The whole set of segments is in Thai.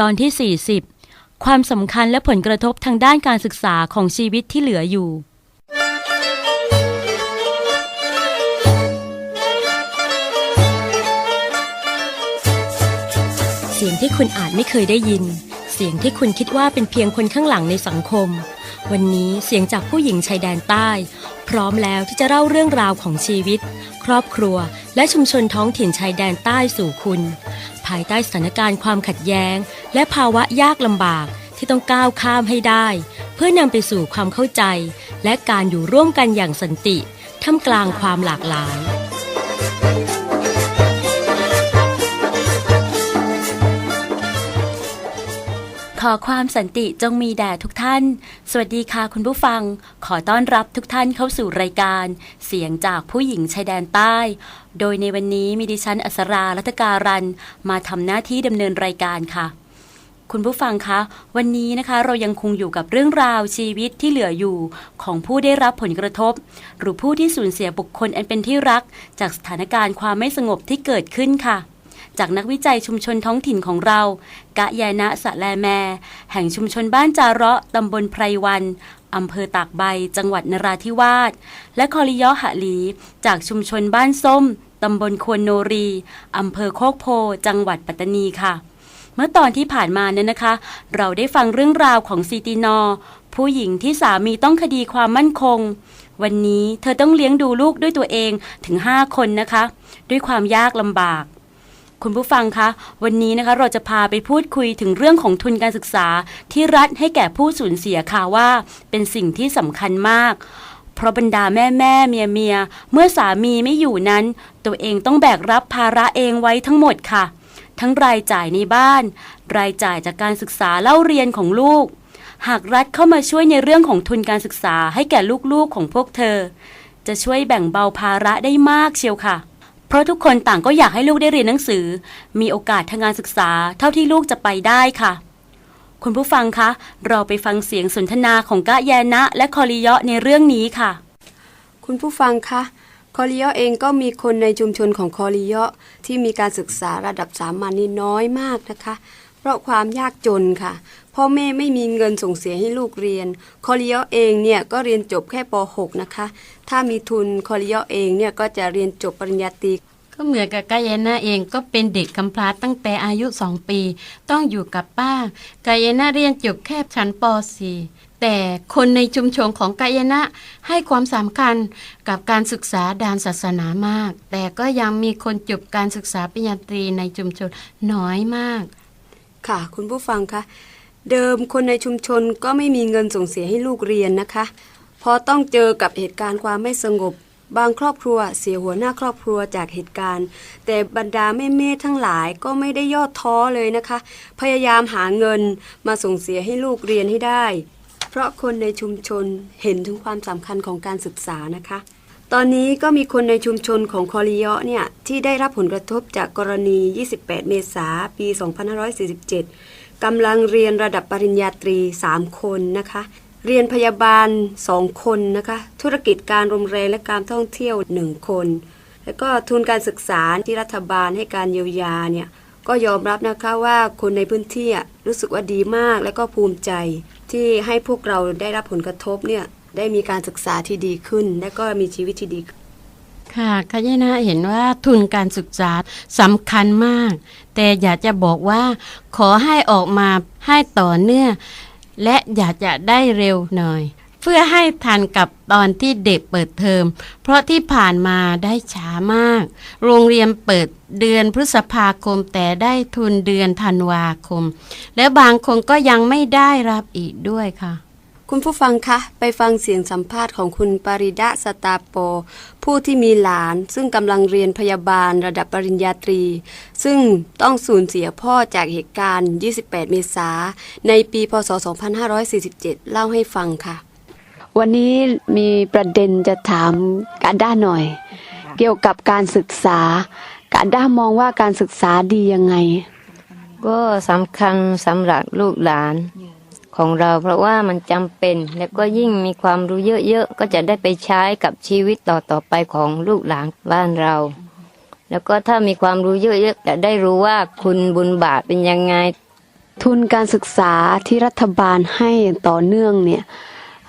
ตอนที่ 40 ความสำคัญและผลกระทบทางด้านการศึกษาของชีวิตที่เหลืออยู่ เสียงที่คุณอาจไม่เคยได้ยิน เสียงที่คุณคิดว่าเป็นเพียงคนข้างหลังในสังคม วันนี้เสียงจากผู้หญิงชายแดนใต้ พร้อมแล้วที่จะเล่าเรื่องราวของชีวิต ครอบครัว และชุมชนท้องถิ่นชายแดนใต้สู่คุณ ภายใต้สถานการณ์ความขัดแย้ง และภาวะยากลำบากที่ต้องก้าวข้ามให้ได้ เพื่อนำไปสู่ความเข้าใจ และการอยู่ร่วมกันอย่างสันติท่ามกลางความหลากหลาย อความสันติจงมีแด่ทุกท่าน สวัสดีค่ะคุณผู้ฟัง ขอต้อนรับทุกท่านเข้าสู่รายการ เสียงจากผู้หญิงชายแดนใต้ โดยในวันนี้มีดิฉันอัสรารัตการัน มาทำหน้าที่ดำเนินรายการค่ะ คุณผู้ฟังคะ วันนี้นะคะเรายังคงอยู่กับเรื่องราวชีวิตที่เหลืออยู่ของผู้ได้รับผลกระทบ หรือผู้ที่สูญเสียบุคคลอันเป็นที่รัก จากสถานการณ์ความไม่สงบที่เกิดขึ้นค่ะ จากนักวิจัยชุมชนท้องถิ่นของเรา กะยานะสะแลแม แห่งชุมชนบ้านจาระตำบลไพรวันอำเภอตากใบ จังหวัดนราธิวาส และคอริยอหะหลี จากชุมชนบ้านส้ม ตำบลควนโนรี อำเภอโคกโพ จังหวัดปัตตานีค่ะ เมื่อตอนที่ผ่านมาเนี่ยนะคะ เราได้ฟังเรื่องราวของซีตินอ ผู้หญิงที่สามีต้องคดีความมั่นคง วันนี้เธอต้องเลี้ยงดูลูกด้วยตัวเองถึง 5 คนนะคะ ด้วยความยากลำบาก คุณผู้ฟังคะ วันนี้นะคะเราจะพาไปพูดคุยถึงเรื่องของทุนการศึกษาที่รัฐให้แก่ผู้สูญเสียค่ะว่า เป็นสิ่งที่สำคัญมาก เพราะบรรดาแม่แม่เมียเมียเมื่อสามีไม่อยู่นั้น ตัวเองต้องแบกรับภาระเองไว้ทั้งหมดค่ะ ทั้งรายจ่ายในบ้าน รายจ่ายจากการศึกษาเล่าเรียนของลูก หากรัฐเข้ามาช่วยในเรื่องของทุนการศึกษาให้แก่ลูกๆของพวกเธอ จะช่วยแบ่งเบาภาระได้มากเชียวค่ะ เพราะทุกคนต่างก็อยากให้ลูกได้เรียนหนังสือ มีโอกาสทางการศึกษา เท่าที่ลูกจะไปได้ค่ะ คุณผู้ฟังคะ เราไปฟังเสียงสนทนาของกะแยนะ และคอริยะในเรื่องนี้ค่ะ คุณผู้ฟังคะคอริยะเองก็มีคนในชุมชนของคอริยะที่มีการศึกษาระดับสามัญนี่น้อยมากนะคะ ราะความยากจนค่ะ พ่อแม่ไม่มีเงินส่งเสียให้ลูกเรียน คอริเยาะเองเนี่ยก็เรียนจบแค่ป .6 นะคะ ถ้ามีทุนคอริเยาะเองเนี่ยก็จะเรียนจบปริญญาตรีก็เหมือนกับกายนาเองก็เป็นเด็กกำพร้าตั้งแต่อายุสองปี ต้องอยู่กับป้ากายนาเรียนจบแค่ชั้นป .4 แต่คนในชุมชนของกายนะให้ความสำคัญกับการศึกษาด้านศาสนามาก แต่ก็ยังมีคนจบการศึกษาปริญญาตรีในชุมชนน้อยมาก ค่ะ คุณผู้ฟังคะเดิมคนในชุมชนก็ไม่มีเงินส่งเสียให้ลูกเรียนนะคะ พอต้องเจอกับเหตุการณ์ความไม่สงบบางครอบครัวเสียหัวหน้าครอบครัวจากเหตุการณ์ แต่บรรดาแม่เม่ทั้งหลายก็ไม่ได้ย่อท้อเลยนะคะ พยายามหาเงินมาส่งเสียให้ลูกเรียนให้ได้ เพราะคนในชุมชนเห็นถึงความสำคัญของการศึกษานะคะ ตอนนี้ก็มีคนในชุมชนของคอริเยาะเนี่ย ที่ได้รับผลกระทบจากกรณี 28 เมษายนปี 2547 กำลังเรียนระดับปริญญาตรี 3 คนนะคะ เรียนพยาบาล 2 คนนะคะ ธุรกิจการโรงแรมและการท่องเที่ยว 1 คน แล้วก็ทุนการศึกษาที่รัฐบาลให้การเยียวยาเนี่ย ก็ยอมรับนะคะว่าคนในพื้นที่รู้สึกว่าดีมากและก็ภูมิใจ ที่ให้พวกเราได้รับผลกระทบเนี่ย ได้มีการศึกษาที่ดีขึ้น และก็มีชีวิตที่ดีขึ้นค่ะกายนาเห็นว่าทุนการศึกษาสำคัญมาก แต่อยากจะบอกว่า ขอให้ออกมาให้ต่อเนื่องและอยากจะได้เร็วหน่อย เพื่อให้ทันกับตอนที่เด็กเปิดเทอม เพราะที่ผ่านมาได้ช้ามาก โรงเรียนเปิดเดือนพฤษภาคมแต่ได้ทุนเดือนธันวาคม และบางคนก็ยังไม่ได้รับอีกด้วยค่ะ คุณผู้ฟังคะ ไปฟังเสียงสัมภาษณ์ของคุณปริดะสตาโป ผู้ที่มีหลาน ซึ่งกำลังเรียนพยาบาลระดับปริญญาตรี ซึ่งต้องสูญเสียพ่อจากเหตุการณ์ 28 เมษายนในปีพศ 2547 เล่าให้ฟังค่ะ วันนี้มีประเด็นจะถามการด้าหน่อย เกี่ยวกับการศึกษาการด้ามองว่าการศึกษาดียังไง ก็สำคัญสำหรับลูกหลาน ของเรา เพราะว่ามันจำเป็นแล้วก็ยิ่งมีความรู้เยอะๆก็จะได้ไปใช้กับชีวิตต่อๆไปของลูกหลานบ้านเรา แล้วก็ถ้ามีความรู้เยอะๆจะได้รู้ว่าคุณบุญบาปเป็นยังไง ทุนการศึกษาที่รัฐบาลให้ต่อเนื่องเนี่ย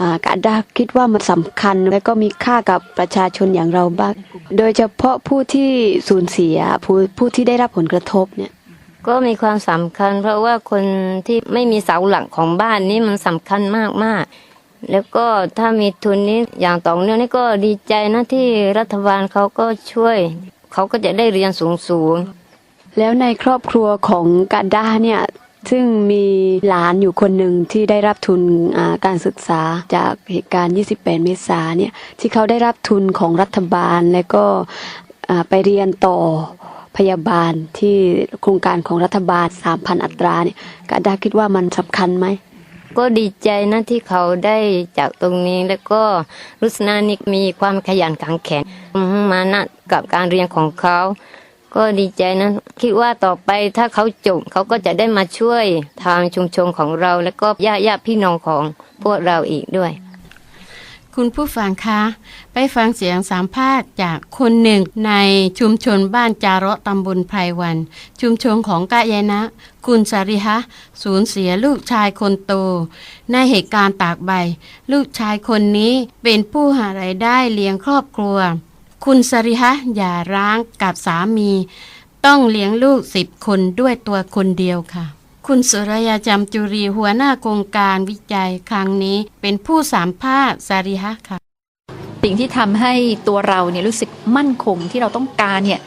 อากาดาคิดว่ามันสำคัญและก็มีค่ากับประชาชนอย่างเราบ้าง โดยเฉพาะผู้ที่สูญเสียผู้ผู้ที่ได้รับผลกระทบเนี่ย ก็มีความสำคัญ เพราะว่าคนที่ไม่มีเสาหลักของบ้านนี่มันสำคัญมากมากๆแล้วก็ถ้ามีทุนนี้อย่างต่อเนื่องนี่ก็ดีใจนะที่รัฐบาลเขาก็ช่วย เขาก็จะได้เรียนสูงสูงแล้วในครอบครัวของกาดาเนี่ยซึ่งมีหลานอยู่คนหนึ่งที่ได้รับทุนการศึกษาจากเหตุการณ์ 28 เมษาเนี่ยที่เขาได้รับทุนของรัฐบาลและก็ไปเรียนต่อ พยาบาลที่โครงการของรัฐบาล 3,000 อัตราเนี่ยกาดาคิดว่ามันสำคัญไหม ก็ดีใจนะที่เขาได้จากตรงนี้แล้วก็รุษนานี่มีความขยันขันแข็งมานะกับการเรียนของเขา ก็ดีใจนะ คิดว่าต่อไปถ้าเขาจบเขาก็จะได้มาช่วยทางชุมชนของเรา แล้วก็ญาติญาติพี่น้องของพวกเราอีกด้วย คุณผู้ฟังคะ ไปฟังเสียงสัมภาษณ์จากคนหนึ่งในชุมชนบ้านจาระตำบลไพรวัน ชุมชนของกะยายนะ คุณสาริฮะ สูญเสียลูกชายคนโต ในเหตุการณ์ตากใบ ลูกชายคนนี้เป็นผู้หารายได้เลี้ยงครอบครัว คุณสาริฮะอย่าร้างกับสามี ต้องเลี้ยงลูกสิบคนด้วยตัวคนเดียวค่ะ คุณสุรยาจำจุรีหัวหน้าโครงการวิจัยครั้งนี้ เป็นผู้สามภาษณ์สาริฮะค่ะ สิ่งที่ทำให้ตัวเราเนี่ยรู้สึกมั่นคงที่เราต้องการเนี่ย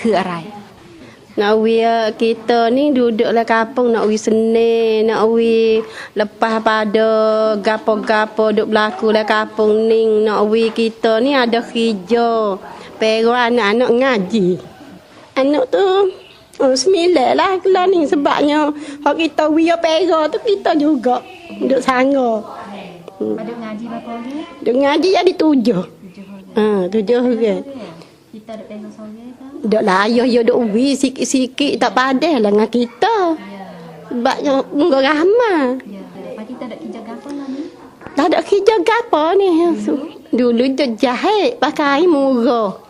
คืออะไร Nak we kita ni duduk lah kampung nak we seni, nak we lepas pada gapo-gapo duk berlaku lah kampung ni, nak we kita ni ada kerja. Pero anak-anak ngaji. Anak tu oh, sembilan lah kelas ni sebabnya hak kita we pera tu kita juga duk sangga. Ada ngaji berapa orang? Duk ngaji jadi tujuh. Ha, tujuh orang. Kita ada pegang sore ke? Duk layah ya duk wi sikit-sikit tak padah lah dengan kita. Sebabnya enggak ramai. Ya. Lepas kita ada kerja gapo lah ni? Tak ada kerja gapo ni. Dulu dia jahit pakai murah.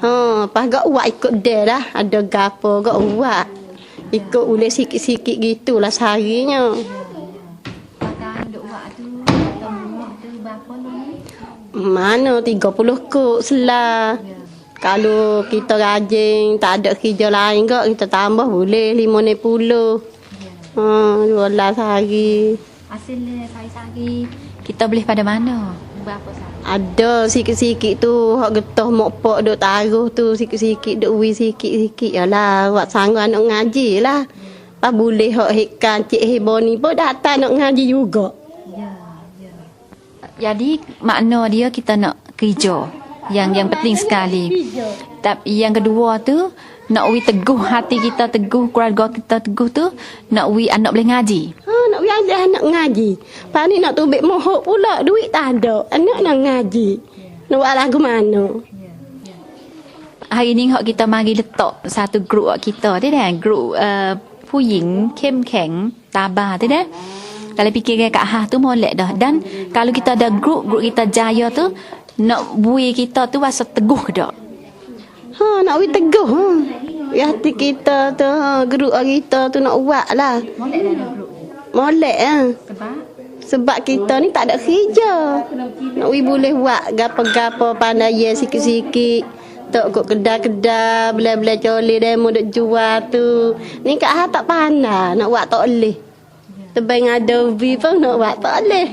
Ha, pas gak uat ikut dia lah. Ada gapo gak uat. Ikut ulih sikit-sikit gitulah seharinya. Lah? Mana 30 kok selah. Kalau kita rajin, tak ada kerja lain kak, kita tambah boleh 50 Ha, dua belas hari. Hasil dia sehari-hari kita boleh pada mana? Berapa? Ada sikit-sikit tu hak getah mok pok duk taruh tu sikit-sikit duk wi sikit-sikit yalah buat sanggup anak ngaji lah. Pas boleh hak hekan cik hebo ni pun datang nak ngaji juga. Ya, ya. Jadi makna dia kita nak kerja. Yang yang penting sekali. Tapi yang kedua tu nak we teguh hati kita teguh keluarga kita teguh tu nak we anak boleh ngaji anak ya anak ngaji. Pani nak tubik mohok pula duit tak ada. Anak nak ngaji. Nak buat lagu mana? Hari ni hok kita mari letak satu grup kita tu dah, Grup uh, puying, kem keng, tabah tu dah. Kalau fikir kan hah tu molek dah. Dan kalau kita ada grup, grup kita jaya tu, nak bui kita tu rasa teguh dah. Ha, nak bui teguh. Ha. Ya hati kita tu, ha, grup kita tu nak buat lah. Molek dah. Molek ha. Sebab Sebab kita ni tak ada kerja. Nak we boleh buat gapo-gapo pandai ya sikit-sikit. Tok kok kedai-kedai, bela-bela coli demo duk jual tu. Ni kat ha tak pandai nak buat tak boleh. Tebang ada vi pun nak buat tak boleh.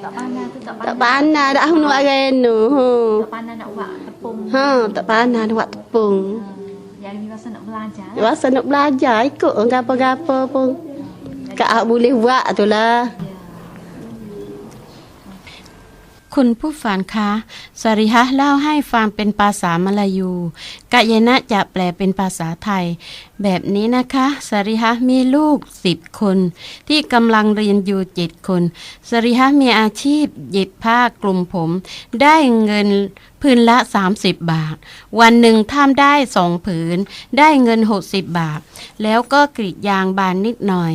tak pandai tu tak tak pandai dah nak buat reno. Ha. tak pandai nak buat tepung. Ha, tak pandai nak buat tepung. Yang ni rasa nak belajar. Rasa nak belajar ikut gapo-gapo pun. Kak hak boleh buat tu lah. คุณผู้ฟังคะ สริฮะเล่าให้ฟังเป็นภาษามลายู กะเยนะจะแปลเป็นภาษาไทย แบบนี้นะคะ สริฮะมีลูกสิบคน ที่กำลังเรียนอยู่เจ็ดคน สริฮะมีอาชีพเย็บผ้ากลุ่มผม ได้เงินพื้นละ 30 บาท วันหนึ่งทำได้สองผืน ได้เงิน 60 บาท แล้วก็กรีดยางบานนิดหน่อย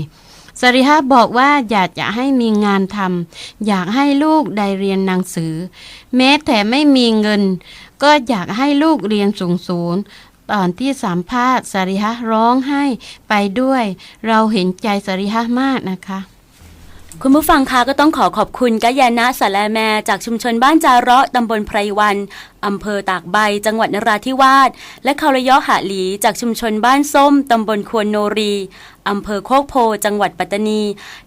สริฮะบอกว่าอยากจะให้มีงานทำอยากให้ลูกได้เรียนหนังสือ แม้แต่ไม่มีเงิน ก็อยากให้ลูกเรียนสูงสูงตอนที่สัมภาษณ์สริฮะร้องไห้ไปด้วย เราเห็นใจสริฮะมากนะคะ คุณผู้ฟังคะก็ต้องขอขอบคุณกยานะสาแลแมจากชุมชนบ้านจาระตำบลไพรวันอำเภอตากใบ จังหวัดนราธิวาส และคารยอหะหลี จากชุมชนบ้านส้มตำบลควนโนรีอำเภอโคกโพ จังหวัดปัตตานี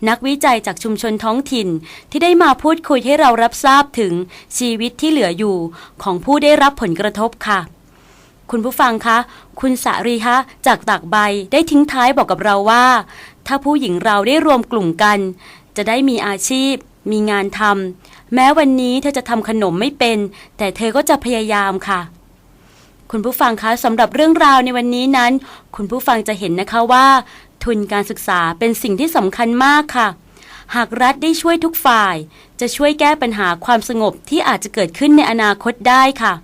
นักวิจัยจากชุมชนท้องถิ่น ที่ได้มาพูดคุยให้เรารับทราบถึงชีวิตที่เหลืออยู่ของผู้ได้รับผลกระทบค่ะ คุณผู้ฟังคะ คุณสารีฮะจากตากใบได้ทิ้งท้ายบอกกับเราว่า ถ้าผู้หญิงเราได้รวมกลุ่มกัน จะได้มีอาชีพ มีงานทำแม้วันนี้เธอจะทำขนมไม่เป็น แต่เธอก็จะพยายามค่ะ คุณผู้ฟังคะสำหรับเรื่องราวในวันนี้นั้น คุณผู้ฟังจะเห็นนะคะว่า ทุนการศึกษาเป็นสิ่งที่สำคัญมากค่ะ หากรัฐได้ช่วยทุกฝ่าย จะช่วยแก้ปัญหาความสงบที่อาจจะเกิดขึ้นในอนาคตได้ค่ะ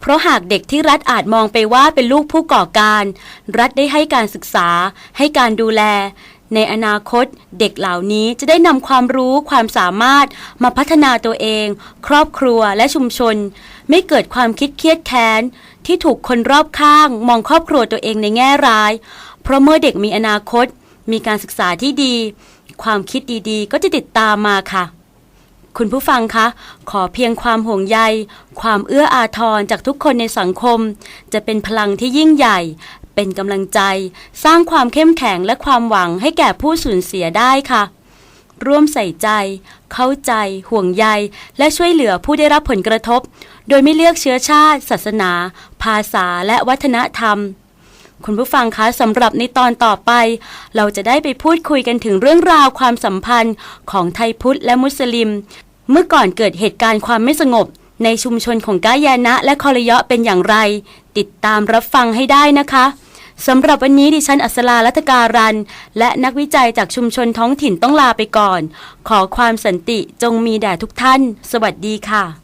เพราะหากเด็กที่รัฐอาจมองไปว่าเป็นลูกผู้ก่อการ รัฐได้ให้การศึกษา ให้การดูแล ในอนาคตเด็กเหล่านี้จะได้นำความรู้ความสามารถมาพัฒนาตัวเอง ครอบครัวและชุมชน ไม่เกิดความคิดเครียดแค้น ที่ถูกคนรอบข้าง มองครอบครัวตัวเองในแง่ร้าย เพราะเมื่อเด็กมีอนาคต มีการศึกษาที่ดี ความคิดดีๆ ก็จะติดตามมาค่ะคุณผู้ฟังคะ ขอเพียงความห่วงใย ความเอื้ออาทรจากทุกคนในสังคม จะเป็นพลังที่ยิ่งใหญ่ เป็นกำลังใจ สร้างความเข้มแข็งและความหวังให้แก่ผู้สูญเสียได้ค่ะ ร่วมใส่ใจ เข้าใจ ห่วงใย และช่วยเหลือผู้ได้รับผลกระทบ โดยไม่เลือกเชื้อชาติ ศาสนา ภาษาและวัฒนธรรมคุณผู้ฟังคะสำหรับในตอนต่อไป เราจะได้ไปพูดคุยกันถึงเรื่องราวความสัมพันธ์ของไทยพุทธและมุสลิม เมื่อก่อนเกิดเหตุการณ์ความไม่สงบ ในชุมชนของกายานะและคอรยะเป็นอย่างไร ติดตามรับฟังให้ได้นะคะ สำหรับวันนี้ดิฉันอัศราลัตการัน และนักวิจัยจากชุมชนท้องถิ่นต้องลาไปก่อน ขอความสันติจงมีแด่ทุกท่าน สวัสดีค่ะ